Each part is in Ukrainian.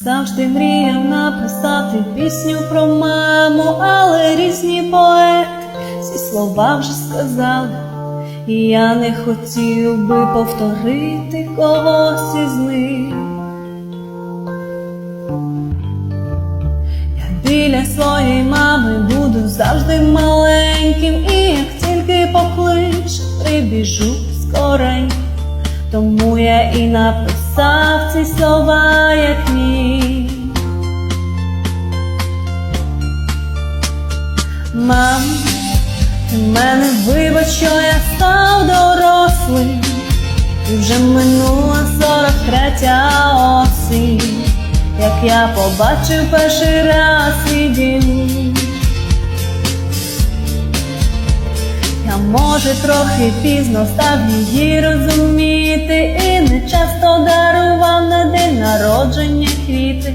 Завжди мріяв написати пісню про маму, але різні поети всі слова вже сказали, і я не хотів би повторити когось із них. Я біля своєї мами буду завжди маленьким, і як тільки покличе, прибіжу скоренько. Тому я і написав ці слова, як мій. Мам, ти мене вибач, що я став дорослим, і вже минула сорок третя осінь, як я побачив перший раз свій дім. Я може трохи пізно став її розуміти, і не часто дарував на день народження квіти.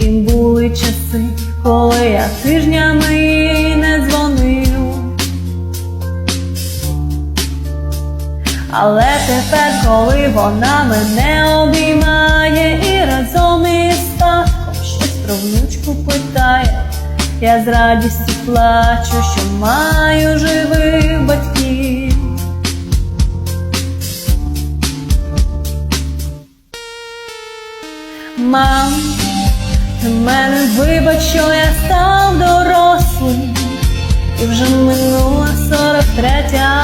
І були часи, коли я тижнями Але тепер, коли вона мене обіймає і разом із татком щось про внучку питає, я з радістю плачу, що маю живих батьків. Мам, ти мене вибач, що я став дорослим, і вже минула сорок третя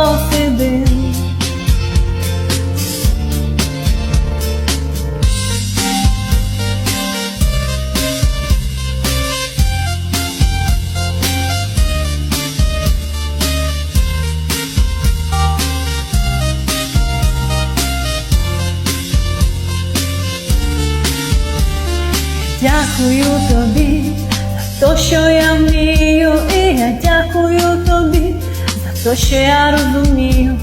Дякую тобі. За те, що я вмію, і я дякую тобі. За те, що я розумію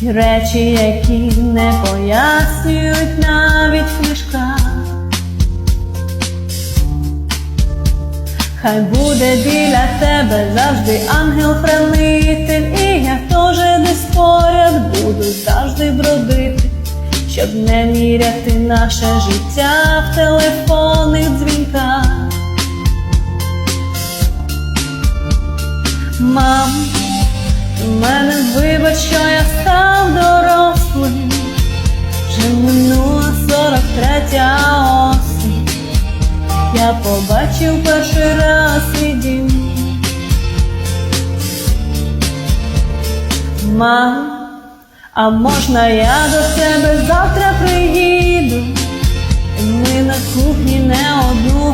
ті речі, які не пояснюють навіть в книжках. Хай буде біля тебе завжди ангел-хранитель, і щоб не міряти наше життя в телефонних дзвінках. Мам, ти мене вибач, що я став дорослим, вже минула сорок третя осінь. Я побачив перший раз свій дім. Мам, а можна я до тебе завтра приїду? Ми на кухні не одну